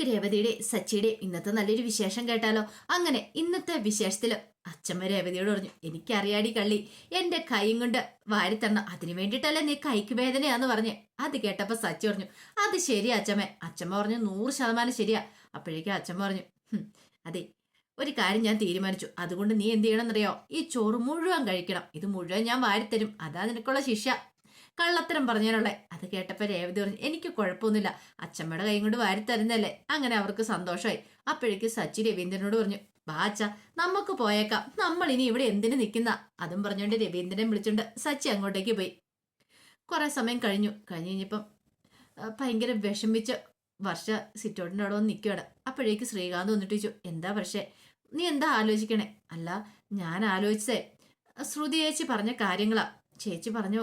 നമുക്ക് രേവതിയുടെ സച്ചിയുടെ ഇന്നത്തെ നല്ലൊരു വിശേഷം കേട്ടാലോ? അങ്ങനെ ഇന്നത്തെ വിശേഷത്തിൽ അച്ഛമ്മ രേവതിയോട് പറഞ്ഞു എനിക്കറിയാടി കള്ളി എന്റെ കൈയും കൊണ്ട് വാരിത്തരണം അതിനു വേണ്ടിയിട്ടല്ലേ നീ കൈക്ക് വേദനയാന്ന് പറഞ്ഞേ? അത് കേട്ടപ്പോ സച്ചി പറഞ്ഞു അത് ശരിയാ അച്ഛമ്മ അച്ഛമ്മ പറഞ്ഞു നൂറ് ശതമാനം ശരിയാ. അപ്പോഴേക്കും അച്ഛമ്മ പറഞ്ഞു "ഹും, അതെ ഒരു കാര്യം ഞാൻ തീരുമാനിച്ചു. അതുകൊണ്ട് നീ എന്ത് ചെയ്യണമെന്നറിയോ? ഈ ചോറ് മുഴുവൻ കഴിക്കണം. ഇത് മുഴുവൻ ഞാൻ വാരിത്തരും. അതാ നിനക്കുള്ള ശിക്ഷ. കള്ളത്തരം പറഞ്ഞതിനുള്ള അത് കേട്ടപ്പോ രേവതി പറഞ്ഞു എനിക്ക് കുഴപ്പമൊന്നുമില്ല. അച്ഛമ്മയുടെ കൈ കൊണ്ട് വാരി തരുന്നല്ലേ അങ്ങനെ അവർക്ക് സന്തോഷമായി. അപ്പോഴേക്ക് സച്ചി രവീന്ദ്രനോട് പറഞ്ഞു ബാച്ച നമുക്ക് പോയേക്കാം. നമ്മൾ ഇനി ഇവിടെ എന്തിനു നിൽക്കുന്ന? അതും പറഞ്ഞുകൊണ്ട് രവീന്ദ്രനെ വിളിച്ചുകൊണ്ട് സച്ചി അങ്ങോട്ടേക്ക് പോയി. കുറെ സമയം കഴിഞ്ഞു. കഴിഞ്ഞ് കഴിഞ്ഞപ്പം ഭയങ്കര വിഷമിച്ച് വർഷ സിറ്റോട്ടിന്റെ അവിടെ വന്ന് നിൽക്കുകയാണ്. അപ്പോഴേക്ക് ശ്രീകാന്ത് വന്നിട്ട് ചോദിച്ചു എന്താ പക്ഷേ നീ എന്താ ആലോചിക്കണേ? അല്ല ഞാൻ ആലോചിച്ചേ ശ്രുതി ചേച്ചി പറഞ്ഞ കാര്യങ്ങളാ. ചേച്ചി പറഞ്ഞു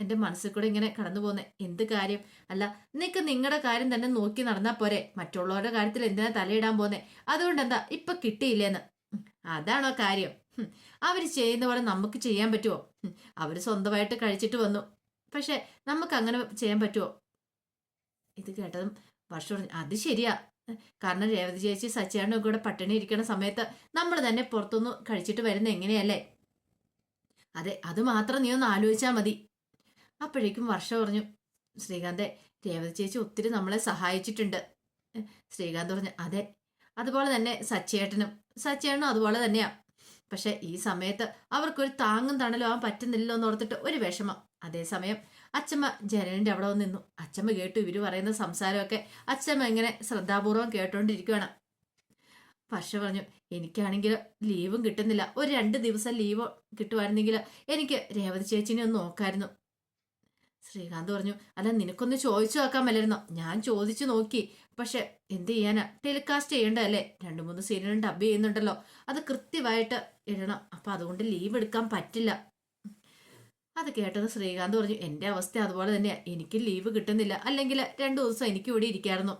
എന്റെ മനസ്സിൽ കൂടെ ഇങ്ങനെ കടന്നു പോകുന്നത് എന്ത് കാര്യം? അല്ല നിങ്ങൾക്ക് നിങ്ങളുടെ കാര്യം തന്നെ നോക്കി നടന്നാൽ പോരെ. മറ്റുള്ളവരുടെ കാര്യത്തിൽ എന്തിനാ തലയിടാൻ പോകുന്നത് അതുകൊണ്ട് എന്താ ഇപ്പൊ കിട്ടിയില്ലേന്ന്? അതാണോ കാര്യം. അവർ ചെയ്യുന്ന പോലെ നമുക്ക് ചെയ്യാൻ പറ്റുമോ അവർ സ്വന്തമായിട്ട് കഴിച്ചിട്ട് വന്നു. പക്ഷെ നമുക്ക് അങ്ങനെ ചെയ്യാൻ പറ്റുമോ ഇത് കേട്ടതും വർഷം പറഞ്ഞു അത് ശരിയാ. കാരണം രേവതി ചേച്ചി സച്ചിയാണ്ടും കൂടെ പട്ടിണി ഇരിക്കുന്ന സമയത്ത് നമ്മൾ തന്നെ പുറത്തുനിന്ന് കഴിച്ചിട്ട് വരുന്ന എങ്ങനെയല്ലേ? അതെ അത് മാത്രം നീ ഒന്ന് ആലോചിച്ചാൽ മതി. അപ്പോഴേക്കും വർഷ പറഞ്ഞു ശ്രീകാന്തെ രേവതി ചേച്ചി ഒത്തിരി നമ്മളെ സഹായിച്ചിട്ടുണ്ട്. ശ്രീകാന്ത് പറഞ്ഞു അതെ അതുപോലെ തന്നെ സച്ചേട്ടനും. സച്ചേട്ടനും അതുപോലെ തന്നെയാ. പക്ഷെ ഈ സമയത്ത് അവർക്കൊരു താങ്ങും തണലും ആവാൻ പറ്റുന്നില്ലല്ലോ എന്ന് ഓർത്തിട്ട് ഒരു വിഷമം. അതേസമയം അച്ഛമ്മ ജനലിന്റെ അവിടെ വന്ന് നിന്നു. അച്ഛമ്മ കേട്ടു ഇവർ പറയുന്ന സംസാരമൊക്കെ അച്ഛമ്മ ഇങ്ങനെ ശ്രദ്ധാപൂർവം കേട്ടോണ്ടിരിക്കുകയാണ് പക്ഷെ പറഞ്ഞു എനിക്കാണെങ്കിൽ ലീവും കിട്ടുന്നില്ല. ഒരു രണ്ട് ദിവസം ലീവ് കിട്ടുമായിരുന്നെങ്കിൽ എനിക്ക് രേവതി ചേച്ചിനെ ഒന്ന് നോക്കായിരുന്നു. ശ്രീകാന്ത് പറഞ്ഞു അല്ല നിനക്കൊന്ന് ചോദിച്ചു നോക്കാൻ മേലായിരുന്നോ. ഞാൻ ചോദിച്ചു നോക്കി. പക്ഷെ എന്ത് ചെയ്യാനാ? ടെലികാസ്റ്റ് ചെയ്യണ്ടല്ലേ രണ്ടു മൂന്ന് സീരിയലും ഡബ് ചെയ്യുന്നുണ്ടല്ലോ. അത് കൃത്യമായിട്ട് ഇടണം. അപ്പൊ അതുകൊണ്ട് ലീവ് എടുക്കാൻ പറ്റില്ല. അത് കേട്ടത് ശ്രീകാന്ത് പറഞ്ഞു എന്റെ അവസ്ഥ അതുപോലെ തന്നെയാ. എനിക്ക് ലീവ് കിട്ടുന്നില്ല. അല്ലെങ്കിൽ രണ്ടു ദിവസം എനിക്ക് ഇവിടെ ഇരിക്കായിരുന്നു.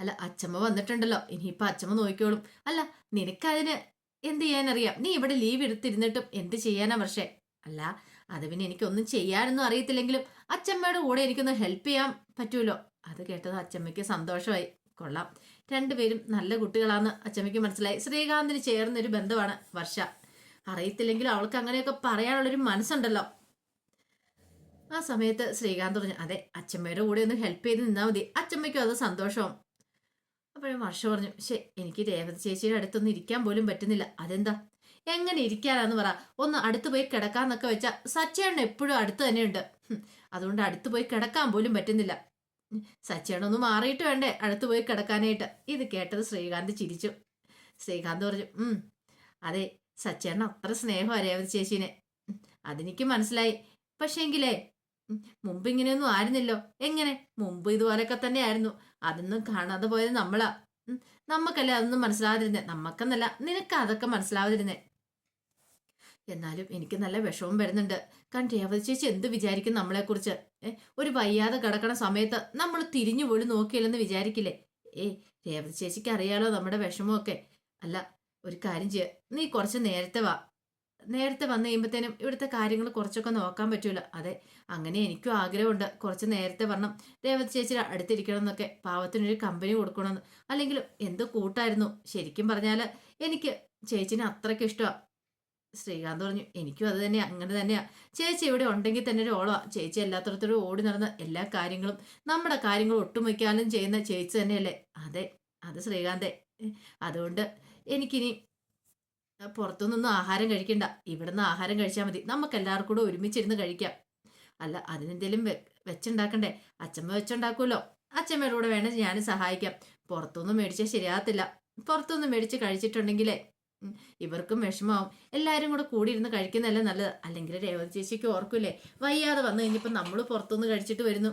അല്ല അച്ഛമ്മ വന്നിട്ടുണ്ടല്ലോ. ഇനിയിപ്പൊ അച്ഛമ്മ നോക്കിക്കോളും. അല്ല നിനക്കതിന് എന്ത് ചെയ്യാനറിയാം? നീ ഇവിടെ ലീവ് എടുത്തിരുന്നിട്ടും എന്ത് ചെയ്യാനാ പക്ഷേ അല്ല അത് പിന്നെ എനിക്കൊന്നും ചെയ്യാനൊന്നും അറിയത്തില്ലെങ്കിലും അച്ഛമ്മയുടെ കൂടെ എനിക്കൊന്ന് ഹെൽപ്പ് ചെയ്യാൻ പറ്റുമല്ലോ. അത് കേട്ടത് അച്ചമ്മയ്ക്ക് സന്തോഷമായി. കൊള്ളാം. രണ്ടുപേരും നല്ല കുട്ടികളാന്ന് അച്ചമ്മയ്ക്ക് മനസ്സിലായി. ശ്രീകാന്തിന് ചേർന്നൊരു ബന്ധമാണ് വർഷ. അറിയത്തില്ലെങ്കിലും അവൾക്ക് അങ്ങനെയൊക്കെ പറയാനുള്ളൊരു മനസ്സുണ്ടല്ലോ. ആ സമയത്ത് ശ്രീകാന്ത് പറഞ്ഞു അതെ അച്ഛമ്മയുടെ കൂടെ ഒന്ന് ഹെൽപ്പ് ചെയ്ത് നിന്നാൽ മതി. അച്ഛമ്മയ്ക്കും അത് സന്തോഷവും. അപ്പോഴും വർഷ പറഞ്ഞു ശേ എനിക്ക് രേവതി ചേച്ചിയുടെ അടുത്തൊന്നും ഇരിക്കാൻ പോലും പറ്റുന്നില്ല. അതെന്താ? എങ്ങനെ ഇരിക്കാനാന്ന് പറ. ഒന്ന് അടുത്ത് പോയി കിടക്കാന്നൊക്കെ വെച്ചാൽ സച്ചേണ്ണ എപ്പോഴും അടുത്ത് തന്നെയുണ്ട്. അതുകൊണ്ട് അടുത്ത് പോയി കിടക്കാൻ പോലും പറ്റുന്നില്ല. സച്ചേണൊന്നും മാറിയിട്ട് വേണ്ടേ അടുത്ത് പോയി കിടക്കാനായിട്ട്. ഇത് കേട്ടത് ശ്രീകാന്ത് ചിരിച്ചു. ശ്രീകാന്ത് പറഞ്ഞു ഉം. അതെ സച്ചേണ്ണ അത്ര സ്നേഹമാണ് രേവതി ചേച്ചീനെ. അതെനിക്ക് മനസ്സിലായി. പക്ഷേങ്കിലേ മുമ്പ് ഇങ്ങനെയൊന്നും ആയിരുന്നില്ലോ. എങ്ങനെ? മുമ്പ് ഇതുപോലൊക്കെ തന്നെ ആയിരുന്നു അതൊന്നും കാണാതെ പോയത് നമ്മളാ. നമുക്കല്ലേ അതൊന്നും മനസ്സിലാതിരുന്നേ നമുക്കെന്നല്ല നിനക്ക് അതൊക്കെ മനസ്സിലാവാതിരുന്നേ. എന്നാലും എനിക്ക് നല്ല വിഷമം വരുന്നുണ്ട്. കാരണം രേവതി ചേച്ചി എന്ത് വിചാരിക്കും നമ്മളെ കുറിച്ച് ഒരു വയ്യാതെ കിടക്കണ സമയത്ത് നമ്മൾ തിരിഞ്ഞു പോലും നോക്കിയില്ലെന്ന് വിചാരിക്കില്ലേ? ഏ രേവതി ചേച്ചിക്ക് അറിയാലോ നമ്മുടെ വിഷമമൊക്കെ. അല്ല ഒരു കാര്യം ചെയ്യ. നീ കുറച്ച് നേരത്തെ വാ. നേരത്തെ വന്നു കഴിയുമ്പോഴത്തേനും ഇവിടുത്തെ കാര്യങ്ങൾ കുറച്ചൊക്കെ നോക്കാൻ പറ്റൂല. അതെ അങ്ങനെ എനിക്കും ആഗ്രഹമുണ്ട്. കുറച്ച് നേരത്തെ വരണം. രേവതി ചേച്ചി അടുത്തിരിക്കണം എന്നൊക്കെ. പാവത്തിനൊരു കമ്പനി കൊടുക്കണമെന്ന്. അല്ലെങ്കിൽ എന്ത് കൂട്ടായിരുന്നു? ശരിക്കും പറഞ്ഞാൽ എനിക്ക് ചേച്ചിനെ അത്രയ്ക്ക് ഇഷ്ടമാണ് ശ്രീകാന്ത് പറഞ്ഞു എനിക്കും അത് തന്നെയാ അങ്ങനെ തന്നെയാ. ചേച്ചി ഇവിടെ ഉണ്ടെങ്കിൽ തന്നെ ഒരു ഓളാ. ചേച്ചി എല്ലാത്തരത്തിലും ഓടി നടന്ന എല്ലാ കാര്യങ്ങളും നമ്മുടെ കാര്യങ്ങൾ ഒട്ടുമിക്കാലും ചെയ്യുന്ന ചേച്ചി തന്നെയല്ലേ? അതെ അത് ശ്രീകാന്തേ. അതുകൊണ്ട് എനിക്കിനി പുറത്തുനിന്നൊന്നും ആഹാരം കഴിക്കണ്ട. ഇവിടുന്ന് ആഹാരം കഴിച്ചാൽ മതി. നമുക്ക് എല്ലാവർക്കും കൂടെ ഒരുമിച്ചിരുന്ന് കഴിക്കാം. അല്ല അതിനെന്തേലും വെച്ചുണ്ടാക്കണ്ടേ? അച്ഛമ്മ വെച്ചുണ്ടാക്കുമല്ലോ. അച്ഛമ്മയുടെ കൂടെ വേണമെങ്കിൽ ഞാൻ സഹായിക്കാം. പുറത്തുനിന്ന് മേടിച്ചാൽ ശരിയാകത്തില്ല. പുറത്തുനിന്ന് മേടിച്ച് കഴിച്ചിട്ടുണ്ടെങ്കിലേ ഇവർക്കും വിഷമാവും എല്ലാവരും കൂടെ കൂടിയിരുന്ന് കഴിക്കുന്നതല്ലേ നല്ലത്. അല്ലെങ്കിൽ രേവതി ചേച്ചിക്ക് ഓർക്കൂലേ വയ്യാതെ വന്നു കഴിഞ്ഞപ്പോൾ നമ്മൾ പുറത്തുനിന്ന് കഴിച്ചിട്ട് വരുന്നു.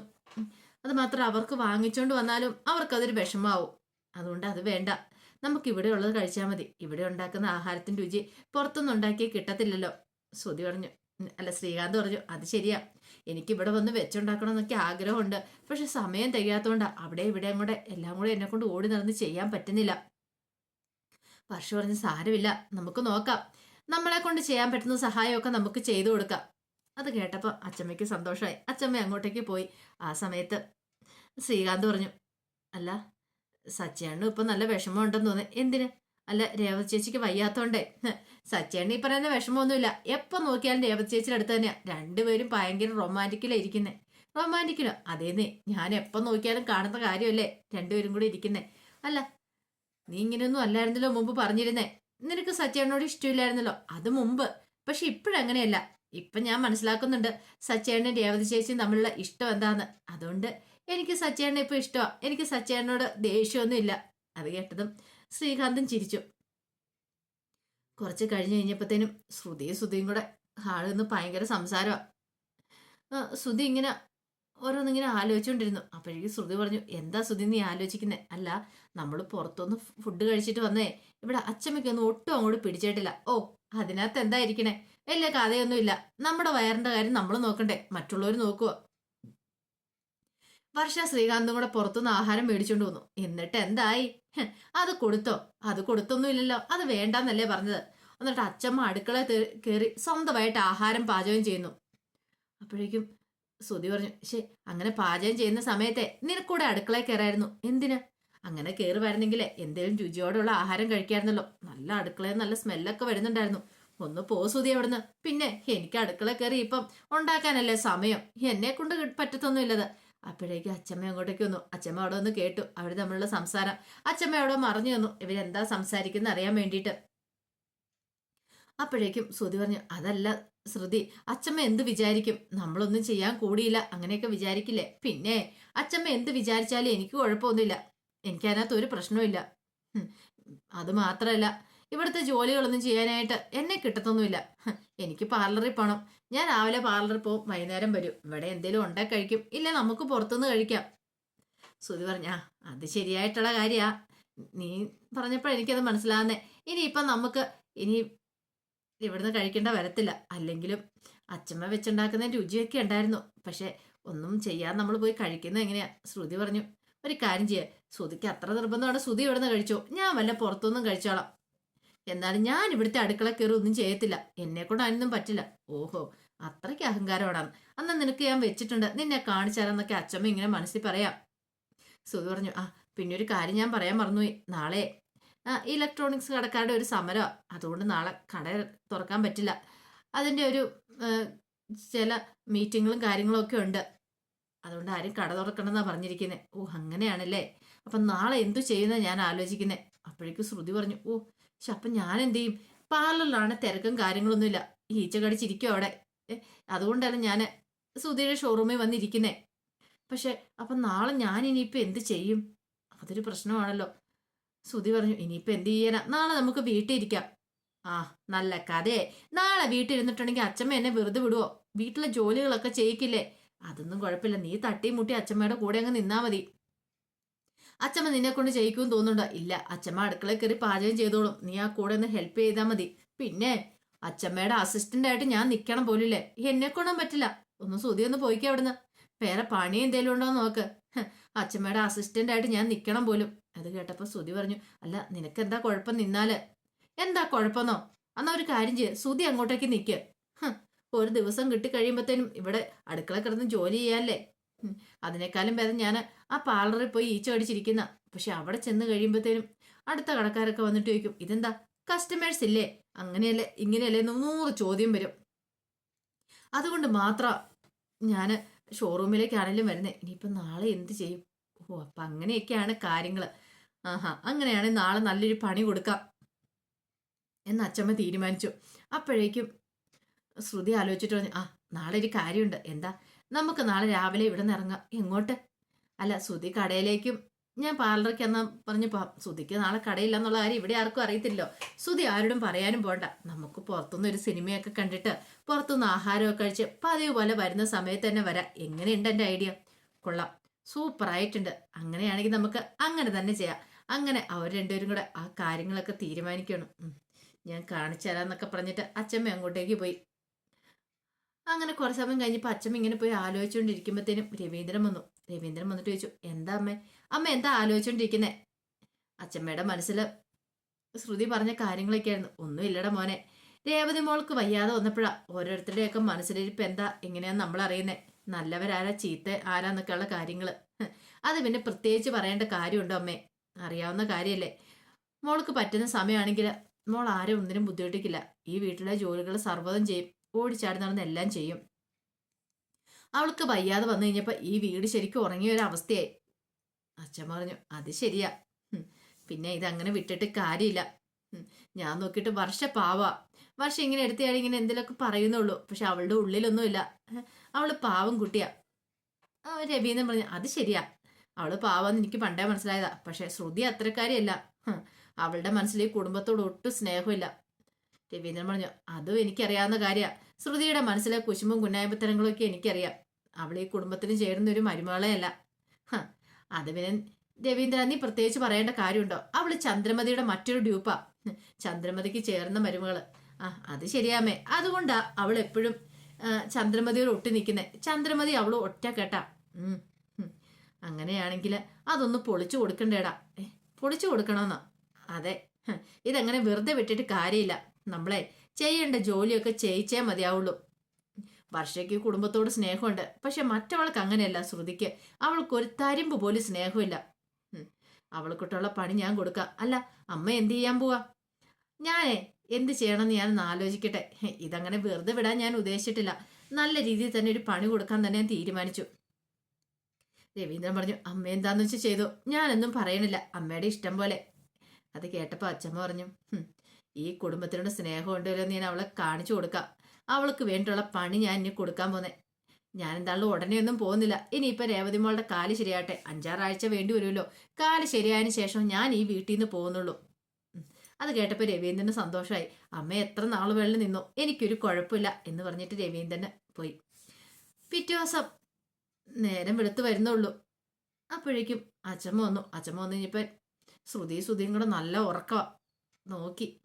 അത് മാത്രം അവർക്ക് വാങ്ങിച്ചോണ്ട് വന്നാലും അവർക്കതൊരു വിഷമാവും അതുകൊണ്ട് അത് വേണ്ട. നമുക്ക് ഇവിടെ ഉള്ളത് കഴിച്ചാൽ മതി. ഇവിടെ ഉണ്ടാക്കുന്ന ആഹാരത്തിന്റെ രുചി പുറത്തുനിന്ന് ഉണ്ടാക്കിയേ കിട്ടത്തില്ലല്ലോ. ശ്രുതി പറഞ്ഞു. അല്ല ശ്രീകാന്ത് പറഞ്ഞു. അത് ശരിയാ. എനിക്ക് ഇവിടെ വന്ന് വെച്ചുണ്ടാക്കണം എന്നൊക്കെ ആഗ്രഹമുണ്ട്. പക്ഷെ സമയം തികയാത്തതുകൊണ്ട് അവിടെ ഇവിടെ കൂടെ എല്ലാം കൂടെ എന്നെ കൊണ്ട് ഓടി നടന്ന് ചെയ്യാൻ പറ്റുന്നില്ല. വർഷ പറഞ്ഞ് സാരമില്ല. നമുക്ക് നോക്കാം. നമ്മളെ കൊണ്ട് ചെയ്യാൻ പറ്റുന്ന സഹായമൊക്കെ നമുക്ക് ചെയ്തു കൊടുക്കാം. അത് കേട്ടപ്പോൾ അച്ചമ്മയ്ക്ക് സന്തോഷമായി അച്ചമ്മ അങ്ങോട്ടേക്ക് പോയി. ആ സമയത്ത് ശ്രീകാന്ത് പറഞ്ഞു അല്ല സച്ചേണ്ണു ഇപ്പം നല്ല വിഷമമുണ്ടെന്ന് തോന്നി. എന്തിന്? അല്ല രേവതി ചേച്ചിക്ക് വയ്യാത്തോണ്ടേ. സച്ചേണ്ണ ഈ പറയുന്ന വിഷമമൊന്നുമില്ല. എപ്പോ നോക്കിയാലും രേവതി ചേച്ചിയുടെ അടുത്ത് തന്നെയാണ് രണ്ടുപേരും ഭയങ്കര റൊമാന്റിക്കിലാണ് ഇരിക്കുന്നത് റൊമാന്റിക്കിലോ? അതേന്നേ. ഞാൻ എപ്പോ നോക്കിയാലും കാണുന്ന കാര്യമല്ലേ? രണ്ടുപേരും കൂടി ഇരിക്കുന്നത് അല്ല നീ ഇങ്ങനെയൊന്നും അല്ലായിരുന്നല്ലോ മുമ്പ് പറഞ്ഞിരുന്നേ. നിനക്ക് സച്ചേണ്ണോട് ഇഷ്ടമില്ലായിരുന്നല്ലോ അത് മുമ്പ്. പക്ഷെ ഇപ്പോഴങ്ങനെയല്ല. ഇപ്പൊ ഞാൻ മനസ്സിലാക്കുന്നുണ്ട് സച്ചേണ്ണൻ രേവതി ചേച്ചിയും തമ്മിലുള്ള ഇഷ്ടം എന്താന്ന്. അതുകൊണ്ട് എനിക്ക് സച്ചേണ്ണ ഇപ്പൊ ഇഷ്ടമാ എനിക്ക് സച്ചേണ്ണനോട് ദേഷ്യമൊന്നും ഇല്ല അത് കേട്ടതും ശ്രീകാന്തും ചിരിച്ചു. കുറച്ച് കഴിഞ്ഞ് കഴിഞ്ഞപ്പോഴത്തേനും ശ്രുതിയും ശ്രുതിയും കൂടെ ഹാളിൽ നിന്ന് ഭയങ്കര സംസാരമാണ് ശ്രുതി ഇങ്ങനെ ഓരോന്നിങ്ങനെ ആലോചിച്ചുകൊണ്ടിരുന്നു അപ്പോഴേക്കും ശ്രുതി പറഞ്ഞു എന്താ ശ്രുതി നീ ആലോചിക്കുന്നത് അല്ല നമ്മൾ പുറത്തുനിന്ന് ഫുഡ് കഴിച്ചിട്ട് വന്നേ. ഇവിടെ അച്ചമ്മയ്ക്കൊന്നും ഒട്ടും അങ്ങോട്ട് പിടിച്ചിട്ടില്ല. ഓ അതിനകത്ത് എന്താ ഇരിക്കണേ വലിയ കഥയൊന്നുമില്ല. നമ്മുടെ വയറിന്റെ കാര്യം നമ്മൾ നോക്കണ്ടേ? മറ്റുള്ളവർ നോക്കുക വർഷ ശ്രീകാന്തും കൂടെ പുറത്തുനിന്ന് ആഹാരം മേടിച്ചോണ്ട് വന്നു. എന്നിട്ട് എന്തായി? അത് കൊടുത്തോ? അത് കൊടുത്തൊന്നുമില്ലല്ലോ. അത് വേണ്ടാന്നല്ലേ പറഞ്ഞത്. എന്നിട്ട് അച്ചമ്മ അടുക്കള കയറി സ്വന്തമായിട്ട് ആഹാരം പാചകം ചെയ്യുന്നു. അപ്പോഴേക്കും സുതി പറഞ്ഞു ശേ അങ്ങനെ പാചകം ചെയ്യുന്ന സമയത്തെ നിനക്കൂടെ അടുക്കളയിൽ കയറായിരുന്നു. എന്തിന്? അങ്ങനെ കയറി വരുന്നെങ്കിൽ എന്തേലും രുചിയോടുള്ള ആഹാരം കഴിക്കായിരുന്നല്ലോ. നല്ല അടുക്കളയിൽ നല്ല സ്മെല്ലൊക്കെ വരുന്നുണ്ടായിരുന്നു. ഒന്ന് പോ സുതി അവിടുന്ന്. പിന്നെ എനിക്ക് അടുക്കള കയറി ഇപ്പം ഉണ്ടാക്കാനല്ലേ സമയം. എന്നെ കൊണ്ട് പറ്റത്തൊന്നുമില്ലത്. അപ്പോഴേക്ക് അച്ഛമ്മ അങ്ങോട്ടേക്ക് വന്നു. അച്ഛമ്മ അവിടെ ഒന്ന് കേട്ടു. അവർ തമ്മിലുള്ള സംസാരം. അച്ഛമ്മ അവിടെ മറിഞ്ഞു വന്നു ഇവരെന്താ സംസാരിക്കുന്ന അറിയാൻ വേണ്ടിയിട്ട്? അപ്പോഴേക്കും ശ്രുതി പറഞ്ഞു അതല്ല ശ്രുതി അച്ഛമ്മ എന്ത് വിചാരിക്കും? നമ്മളൊന്നും ചെയ്യാൻ കൂടിയില്ല അങ്ങനെയൊക്കെ വിചാരിക്കില്ലേ? പിന്നെ അച്ഛമ്മ എന്ത് വിചാരിച്ചാലും എനിക്ക് കുഴപ്പമൊന്നുമില്ല. എനിക്ക് അതിനകത്ത് ഒരു പ്രശ്നവുമില്ല. അത് മാത്രമല്ല ഇവിടുത്തെ ജോലികളൊന്നും ചെയ്യാനായിട്ട് എന്നെ കിട്ടത്തൊന്നുമില്ല. എനിക്ക് പാർലറിൽ പോകണം ഞാൻ രാവിലെ പാർലറിൽ പോകും വൈകുന്നേരം വരും. ഇവിടെ എന്തെങ്കിലും ഉണ്ടാക്കി കഴിക്കും. ഇല്ല നമുക്ക് പുറത്തുനിന്ന് കഴിക്കാം. സുതി പറഞ്ഞ അത് ശരിയായിട്ടുള്ള കാര്യാ. നീ പറഞ്ഞപ്പോൾ എനിക്കത് മനസ്സിലാകുന്നേ ഇനിയിപ്പം നമുക്ക് ഇനി ഇവിടുന്ന് കഴിക്കേണ്ട വരത്തില്ല. അല്ലെങ്കിലും അച്ഛമ്മ വെച്ചുണ്ടാക്കുന്ന രുചിയൊക്കെ ഉണ്ടായിരുന്നു. പക്ഷെ ഒന്നും ചെയ്യാൻ നമ്മൾ പോയി കഴിക്കുന്നത് എങ്ങനെയാ? ശ്രുതി പറഞ്ഞു ഒരു കാര്യം ചെയ്യാം. ശ്രുതിക്ക് അത്ര നിർബന്ധമാണ് ശ്രുതി ഇവിടുന്ന് കഴിച്ചോ. ഞാൻ വല്ല പുറത്തൊന്നും കഴിച്ചോളാം. എന്നാലും ഞാൻ ഇവിടുത്തെ അടുക്കള കയറി ഒന്നും ചെയ്യത്തില്ല. എന്നെ കൊണ്ട് അതിനൊന്നും പറ്റില്ല. ഓഹോ അത്രയ്ക്ക് അഹങ്കാരമാണ് അന്ന് നിനക്ക് ഞാൻ വെച്ചിട്ടുണ്ട്. നിന്നെ കാണിച്ചാലെന്നൊക്കെ അച്ഛമ്മ ഇങ്ങനെ മനസ്സിൽ പറയാം. സുധി പറഞ്ഞു ആ പിന്നെ ഒരു കാര്യം ഞാൻ പറയാൻ മറന്നുപോയി. നാളെ ഇലക്ട്രോണിക്സ് കടക്കാരുടെ ഒരു സമരം. അതുകൊണ്ട് നാളെ കട തുറക്കാൻ പറ്റില്ല. അതിന്റെ ഒരു ചില മീറ്റിങ്ങുകളും കാര്യങ്ങളും ഒക്കെ ഉണ്ട്. അതുകൊണ്ട് ആരും കട തുറക്കണമെന്നാണ് പറഞ്ഞിരിക്കുന്നത് ഓ അങ്ങനെയാണല്ലേ? അപ്പം നാളെ എന്തു ചെയ്യുന്ന ഞാൻ ആലോചിക്കുന്നത് അപ്പോഴേക്കും ശ്രുതി പറഞ്ഞു ഓ പക്ഷെ അപ്പം ഞാൻ എന്ത് ചെയ്യും? പാർലറിലാണ് തിരക്കും കാര്യങ്ങളൊന്നുമില്ല. ഈച്ച കടിച്ചിരിക്കും അവിടെ. അതുകൊണ്ടാണ് ഞാൻ ശ്രുതിയുടെ ഷോറൂമിൽ വന്നിരിക്കുന്നത് പക്ഷെ അപ്പം നാളെ ഞാൻ ഇനിയിപ്പോൾ എന്ത് ചെയ്യും? അതൊരു പ്രശ്നമാണല്ലോ. ശ്രുതി പറഞ്ഞു ഇനിയിപ്പോൾ എന്ത് ചെയ്യാനാ? നാളെ നമുക്ക് വീട്ടിലിരിക്കാം. ആ നല്ല കഥയെ. നാളെ വീട്ടിലിരുന്നിട്ടുണ്ടെങ്കിൽ അച്ഛമ്മ എന്നെ വെറുതെ വിടുവോ? വീട്ടിലെ ജോലികളൊക്കെ ചെയ്യിക്കില്ലേ? അതൊന്നും കുഴപ്പമില്ല. നീ തട്ടിയും മുട്ടി അച്ഛമ്മയുടെ കൂടെ അങ്ങ് നിന്നാ മതി. അച്ഛമ്മ നിന്നെ കൊണ്ട് ചെയ്യിക്കുമെന്ന് തോന്നുന്നുണ്ടോ? ഇല്ല. അച്ഛമ്മ അടുക്കളയിൽ കയറി പാചകം ചെയ്തോളും. നീ ആ കൂടെ ഒന്ന് ഹെൽപ്പ് ചെയ്താൽ മതി. പിന്നെ? അച്ഛമ്മയുടെ അസിസ്റ്റന്റ് ആയിട്ട് ഞാൻ നിൽക്കണം പോലില്ലേ? എന്നെ കൊണ്ടാൻ പറ്റില്ല. ഒന്ന് സുതി ഒന്ന് പോയിക്കേ അവിടുന്ന്. വേറെ പണി എന്തേലും ഉണ്ടോ നോക്ക്. അച്ഛമ്മയുടെ അസിസ്റ്റന്റ് ആയിട്ട് ഞാൻ നിൽക്കണം പോലും. അത് കേട്ടപ്പോൾ സുതി പറഞ്ഞു അല്ല നിനക്ക് എന്താ കുഴപ്പം നിന്നാൽ? എന്താ കുഴപ്പമെന്നോ അന്നാ ഒരു കാര്യം ചെയ്യ് സുതി അങ്ങോട്ടേക്ക് നിൽക്ക് ഒരു ദിവസം കിട്ടി കഴിയുമ്പോഴത്തേനും ഇവിടെ അടുക്കള കിടന്ന് ജോലി ചെയ്യാല്ലേ? അതിനേക്കാളും ഭേദം ഞാൻ ആ പാർലറിൽ പോയി ഈച്ച അടിച്ചിരിക്കുന്ന. പക്ഷെ അവിടെ ചെന്ന് കഴിയുമ്പോഴത്തേനും അടുത്ത കടക്കാരൊക്കെ വന്നിട്ട് ചോദിക്കും ഇതെന്താ? കസ്റ്റമേഴ്സ് ഇല്ലേ? അങ്ങനെയല്ലേ ഇങ്ങനെയല്ലേ? നൂറ് ചോദ്യം വരും. അതുകൊണ്ട് മാത്രം ഞാൻ ഷോറൂമിലേക്കാണെങ്കിലും വരുന്നത് ഇനിയിപ്പം നാളെ എന്ത് ചെയ്യും? ഓ അപ്പം അങ്ങനെയൊക്കെയാണ് കാര്യങ്ങൾ ആഹാ അങ്ങനെയാണെങ്കിൽ നാളെ നല്ലൊരു പണി കൊടുക്കാം എന്ന് അച്ചമ്മ തീരുമാനിച്ചു. അപ്പോഴേക്കും ശ്രുതി ആലോചിച്ചിട്ട് പറഞ്ഞു ആ നാളെ ഒരു കാര്യമുണ്ട്. എന്താ? നമുക്ക് നാളെ രാവിലെ ഇവിടെ നിന്ന് ഇറങ്ങാം. എങ്ങോട്ട്? അല്ല ശ്രുതി കടയിലേക്കും ഞാൻ പാർലർക്ക് എന്നാ പറഞ്ഞു ശ്രുതിക്ക് നാളെ കടയില്ല എന്നുള്ള കാര്യം ഇവിടെ ആർക്കും അറിയത്തില്ലോ ശ്രുതി ആരോടും പറയാനും പോണ്ട. നമുക്ക് പുറത്തുനിന്ന് ഒരു സിനിമയൊക്കെ കണ്ടിട്ട് പുറത്തുനിന്ന് ആഹാരമൊക്കെ കഴിച്ച് പതിവ് പോലെ വരുന്ന സമയത്ത് തന്നെ വരാം. എങ്ങനെയുണ്ട് എന്റെ ഐഡിയ? കൊള്ളാം. സൂപ്പർ ആയിട്ടുണ്ട് അങ്ങനെയാണെങ്കിൽ നമുക്ക് അങ്ങനെ തന്നെ ചെയ്യാം. അങ്ങനെ അവർ രണ്ടുപേരും കൂടെ ആ കാര്യങ്ങളൊക്കെ തീരുമാനിക്കണം ഞാൻ കാണിച്ചു തരാമെന്നൊക്കെ പറഞ്ഞിട്ട് അച്ഛമ്മ അങ്ങോട്ടേക്ക് പോയി. അങ്ങനെ കുറച്ച് സമയം കഴിഞ്ഞപ്പോൾ അച്ഛമ്മ ഇങ്ങനെ പോയി ആലോചിച്ചുകൊണ്ടിരിക്കുമ്പോഴത്തേനും രവീന്ദ്രൻ വന്നു. രവീന്ദ്രൻ വന്നിട്ട് ചോദിച്ചു എന്താ അമ്മേ? അമ്മ എന്താ ആലോചിച്ചോണ്ടിരിക്കുന്നെ? അച്ഛമ്മയുടെ മനസ്സിൽ ശ്രുതി പറഞ്ഞ കാര്യങ്ങളൊക്കെയായിരുന്നു. ഒന്നുമില്ലട മോനെ. രേവതി മോൾക്ക് വയ്യാതെ വന്നപ്പോഴാ ഓരോരുത്തരുടെയൊക്കെ മനസ്സിലിരിപ്പ് എന്താ? എങ്ങനെയാന്ന് നമ്മൾ അറിയുന്നേ നല്ലവരാരാ ചീത്ത ആരാന്നൊക്കെയുള്ള കാര്യങ്ങൾ അത് പിന്നെ പ്രത്യേകിച്ച് പറയേണ്ട കാര്യമുണ്ടോ അമ്മേ? അറിയാവുന്ന കാര്യമല്ലേ മോൾക്ക് പറ്റുന്ന സമയമാണെങ്കിൽ മോൾ ആരും ഒന്നിനും ബുദ്ധിമുട്ടിക്കില്ല. ഈ വീട്ടിലെ ജോലികൾ സർവതം ചെയ്യും. ഓടിച്ചാടി നടന്ന് എല്ലാം ചെയ്യും. അവൾക്ക് വയ്യാതെ വന്നു കഴിഞ്ഞപ്പോൾ ഈ വീട് ശരിക്കും ഉറങ്ങിയ ഒരു അവസ്ഥയായി. അച്ഛൻ പറഞ്ഞു അത് ശരിയാ. പിന്നെ ഇതങ്ങനെ വിട്ടിട്ട് കാര്യമില്ല. ഞാൻ നോക്കിയിട്ട് വർഷ പാവാ. വർഷം ഇങ്ങനെ എടുത്തയാൾ ഇങ്ങനെ എന്തെങ്കിലുമൊക്കെ പറയുന്നുള്ളൂ. പക്ഷെ അവളുടെ ഉള്ളിലൊന്നുമില്ല. അവൾ പാവം കുട്ടിയാ. രവീന്ദ്രൻ പറഞ്ഞു അത് ശരിയാ. അവൾ പാവാന്ന് എനിക്ക് പണ്ടേ മനസ്സിലായതാ. പക്ഷെ ശ്രുതി അത്രക്കാരിയല്ല. അവളുടെ മനസ്സിൽ ഈ കുടുംബത്തോട് ഒട്ടും സ്നേഹമില്ല. രവീന്ദ്രൻ പറഞ്ഞു അതും എനിക്കറിയാവുന്ന കാര്യ. ശ്രുതിയുടെ മനസ്സിലെ കുശുമ്പും കുന്നായ്മത്തരങ്ങളും ഒക്കെ എനിക്കറിയാം. അവൾ ഈ കുടുംബത്തിന് ചേരുന്ന ഒരു മരുമകളെയല്ല അത് പിന്നെ രവീന്ദ്ര നീ പ്രത്യേകിച്ച് പറയേണ്ട കാര്യമുണ്ടോ? അവൾ ചന്ദ്രമതിയുടെ മറ്റൊരു ഡ്യൂപ്പാ. ചന്ദ്രമതിക്ക് ചേർന്ന മരുമകൾ. ആ അത് ശരിയാമേ. അതുകൊണ്ടാ അവൾ എപ്പോഴും ചന്ദ്രമതിയോട് ഒട്ടി നിൽക്കുന്നത് ചന്ദ്രമതി അവൾ ഒറ്റ കേട്ടാ. അങ്ങനെയാണെങ്കിൽ അതൊന്ന് പൊളിച്ചു കൊടുക്കണ്ടേടാ. പൊളിച്ചു കൊടുക്കണമെന്നാ അതെ. ഇതങ്ങനെ വെറുതെ വിട്ടിട്ട് കാര്യമില്ല. നമ്മളെ ചെയ്യേണ്ട ജോലിയൊക്കെ ചെയ്യിച്ചേ മതിയാവുള്ളൂ. വർഷയ്ക്ക് കുടുംബത്തോട് സ്നേഹമുണ്ട്. പക്ഷെ മറ്റവൾക്ക് അങ്ങനെയല്ല ശ്രുതിക്ക്. അവൾക്ക് ഒരു തരിമ്പ് പോലും സ്നേഹമില്ല. അവൾക്കിട്ടുള്ള പണി ഞാൻ കൊടുക്കാം. അല്ല അമ്മ എന്ത് ചെയ്യാൻ പോവാ? ഞാനേ എന്ത് ചെയ്യണമെന്ന് ഞാൻ ആലോചിക്കട്ടെ. ഇതങ്ങനെ വെറുതെ വിടാൻ ഞാൻ ഉദ്ദേശിച്ചിട്ടില്ല. നല്ല രീതിയിൽ തന്നെ ഒരു പണി കൊടുക്കാൻ തന്നെ ഞാൻ തീരുമാനിച്ചു. രവീന്ദ്രൻ പറഞ്ഞു അമ്മ എന്താന്ന് വെച്ച് ചെയ്തു? ഞാനൊന്നും പറയണില്ല. അമ്മയുടെ ഇഷ്ടം പോലെ. അത് കേട്ടപ്പോൾ അച്ഛമ്മ പറഞ്ഞു ഈ കുടുംബത്തിനോട് സ്നേഹം ഉണ്ടല്ലോ എന്ന് ഞാൻ അവളെ കാണിച്ചു കൊടുക്കാം. അവൾക്ക് വേണ്ടിയുള്ള പണി ഞാൻ ഇനി കൊടുക്കാൻ പോന്നെ. ഞാൻ എന്താണല്ലോ ഉടനെ ഒന്നും പോകുന്നില്ല. ഇനിയിപ്പോൾ രേവതി മോളുടെ കാൽ ശരിയാട്ടെ അഞ്ചാറാഴ്ച വേണ്ടി വരുമല്ലോ. കാൽ ശരിയായതിനു ശേഷം ഞാൻ ഈ വീട്ടിൽ നിന്ന് പോകുന്നുള്ളൂ അത് കേട്ടപ്പോൾ രവീന്ദ്രന് സന്തോഷമായി അമ്മ എത്ര നാൾ വെള്ളം നിന്നു. എനിക്കൊരു കുഴപ്പമില്ല എന്ന് പറഞ്ഞിട്ട് രവീന്ദ്രന് പോയി. പിറ്റേ ദിവസം നേരം വെളുത്ത് വരുന്നുള്ളൂ. അപ്പോഴേക്കും അച്ഛമ്മ വന്നു. അച്ഛമ്മ വന്നു കഴിഞ്ഞപ്പോൾ ശ്രുതി ശ്രുതിയും കൂടെ നല്ല ഉറക്കമാ നോക്കി.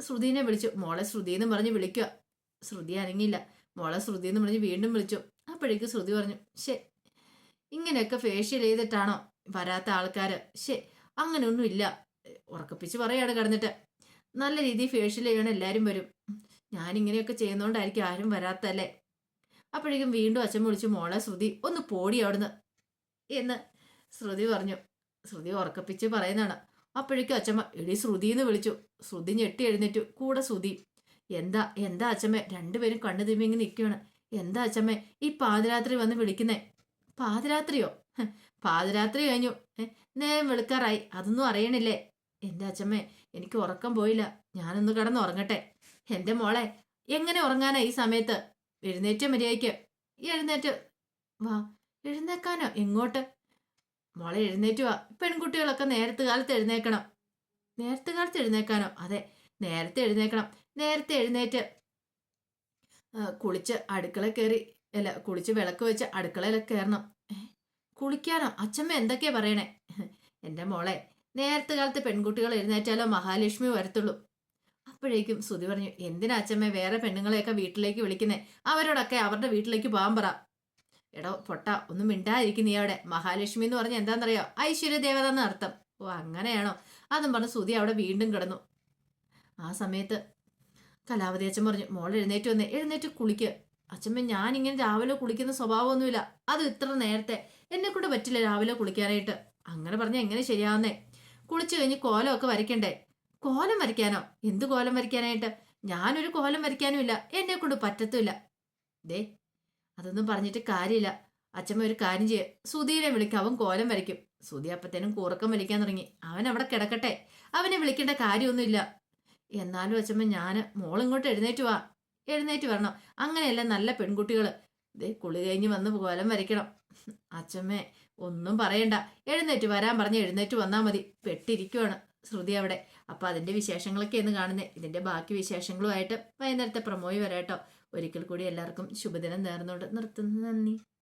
ശ്രുതിനെ വിളിച്ചു. മോളെ ശ്രുതി എന്ന് പറഞ്ഞ് വിളിക്കുക ശ്രുതി അനങ്ങിയില്ല. മോളെ ശ്രുതി എന്ന് പറഞ്ഞ് വീണ്ടും വിളിച്ചു. അപ്പോഴേക്ക് ശ്രുതി പറഞ്ഞു ശേ ഇങ്ങനെയൊക്കെ ഫേഷ്യൽ ചെയ്തിട്ടാണോ വരാത്ത ആൾക്കാർ ശേ അങ്ങനെയൊന്നും ഇല്ല. ഉറക്കപ്പിച്ച് പറയാണ് കിടന്നിട്ട്. നല്ല രീതിയിൽ ഫേഷ്യൽ ചെയ്യണം എല്ലാവരും വരും. ഞാൻ ഇങ്ങനെയൊക്കെ ചെയ്യുന്നോണ്ടായിരിക്കും ആരും വരാത്തല്ലേ? അപ്പോഴേക്കും വീണ്ടും അച്ഛൻ വിളിച്ചു മോളെ ശ്രുതി ഒന്ന് പോടി അവിടുന്ന്. എന്ന് ശ്രുതി പറഞ്ഞു. ശ്രുതി ഉറക്കപ്പിച്ച് പറയുന്നതാണ്. അപ്പോഴേക്കും അച്ഛമ്മ എടി ശ്രുതി എന്ന് വിളിച്ചു. ശ്രുതി ഞെട്ടി എഴുന്നേറ്റു. കൂടെ ശ്രുതി എന്താ എന്താ അച്ഛമ്മ? രണ്ടുപേരും കണ്ണു തിമ്മിങ്ങി നിൽക്കുകയാണ് എന്താ അച്ഛമ്മ ഈ പാതിരാത്രി വന്ന് വിളിക്കുന്നേ? പാതിരാത്രിയോ? പാതിരാത്രി കഴിഞ്ഞു. നേരം വെളുക്കാറായി. അതൊന്നും അറിയണില്ലേ? എന്റെ അച്ഛമ്മേ എനിക്ക് ഉറക്കം പോയില്ല. ഞാനൊന്ന് കിടന്ന് ഉറങ്ങട്ടെ. എന്റെ മോളെ എങ്ങനെ ഉറങ്ങാനാ ഈ സമയത്ത്? എഴുന്നേറ്റ മര്യാദയ്ക്ക്? എഴുന്നേറ്റ്. വാ എഴുന്നേക്കാനോ എങ്ങോട്ട് മോളെ എഴുന്നേറ്റ് വാ. പെൺകുട്ടികളൊക്കെ നേരത്തെ കാലത്ത് എഴുന്നേക്കണം. നേരത്തെ കാലത്ത് എഴുന്നേക്കാനോ? അതെ നേരത്തെ എഴുന്നേക്കണം. നേരത്തെ എഴുന്നേറ്റ് കുളിച്ച് അടുക്കള കയറി അല്ല കുളിച്ച് വിളക്ക് വെച്ച് അടുക്കളയിലൊക്കെ കയറണം. കുളിക്കാനോ? അച്ഛമ്മ എന്തൊക്കെയാ പറയണേ? എന്റെ മോളെ നേരത്തെ കാലത്ത് പെൺകുട്ടികൾ എഴുന്നേറ്റാലോ മഹാലക്ഷ്മി വരത്തുള്ളൂ. അപ്പോഴേക്കും ശ്രുതി പറഞ്ഞു എന്തിനാ അച്ഛമ്മ വേറെ പെണ്ണുങ്ങളെയൊക്കെ വീട്ടിലേക്ക് വിളിക്കുന്നേ? അവരോടൊക്കെ അവരുടെ വീട്ടിലേക്ക് പോകാൻ പറ. എടോ പൊട്ട ഒന്നും മിണ്ടാതിരിക്കും നീ അവിടെ. മഹാലക്ഷ്മി എന്ന് പറഞ്ഞാൽ എന്താണെന്നറിയോ? ഐശ്വര്യ ദേവത എന്ന് അർത്ഥം. ഓ അങ്ങനെയാണോ? അതും പറഞ്ഞ് ശ്രുതി അവിടെ വീണ്ടും കിടന്നു. ആ സമയത്ത് കലാവതി അച്ഛൻ പറഞ്ഞു മോൾ എഴുന്നേറ്റ് വന്നേ എഴുന്നേറ്റ് കുളിക്ക്. അച്ഛമ്മ ഞാൻ ഇങ്ങനെ രാവിലെ കുളിക്കുന്ന സ്വഭാവമൊന്നുമില്ല. അത് ഇത്ര നേരത്തെ. എന്നെ കൊണ്ട് പറ്റില്ല രാവിലെ കുളിക്കാനായിട്ട്. അങ്ങനെ പറഞ്ഞ എങ്ങനെ ശരിയാവുന്നേ? കുളിച്ചു കഴിഞ്ഞ് കോലമൊക്കെ വരയ്ക്കണ്ടേ? കോലം വരയ്ക്കാനോ? എന്ത് കോലം വരയ്ക്കാനായിട്ട്? ഞാനൊരു കോലം വരയ്ക്കാനുമില്ല. എന്നെ കൊണ്ട് പറ്റത്തുമില്ല. ദേ അതൊന്നും പറഞ്ഞിട്ട് കാര്യമില്ല. അച്ഛമ്മ ഒരു കാര്യം ചെയ്യ. സുധീനെ വിളിക്കും. അവൻ കോലം വരയ്ക്കും. സുധി അപ്പത്തേനും കൂറക്കം വലിക്കാൻ തുടങ്ങി. അവൻ അവിടെ കിടക്കട്ടെ. അവനെ വിളിക്കേണ്ട കാര്യമൊന്നുമില്ല. എന്നാലും അച്ഛമ്മ ഞാൻ മോളിങ്ങോട്ട് എഴുന്നേറ്റ് വാ. എഴുന്നേറ്റ് വരണം. അങ്ങനെയല്ല നല്ല പെൺകുട്ടികൾ ദേ കുളി കഴിഞ്ഞ് വന്ന് കോലം വരയ്ക്കണം. അച്ഛമ്മേ ഒന്നും പറയണ്ട. എഴുന്നേറ്റ് വരാൻ പറഞ്ഞ് എഴുന്നേറ്റ് വന്നാൽ മതി. പെട്ടിരിക്കുവാണ് ശ്രുതി അവിടെ. അപ്പം അതിന്റെ വിശേഷങ്ങളൊക്കെ എന്ന് കാണുന്നത് ഇതിന്റെ ബാക്കി വിശേഷങ്ങളുമായിട്ട് വൈകുന്നേരത്തെ പ്രമോയി വരാട്ടോ. ഒരിക്കൽ കൂടി എല്ലാവർക്കും ശുഭദിനം നേർന്നുകൊണ്ട് നിർത്തുന്നു. നന്ദി.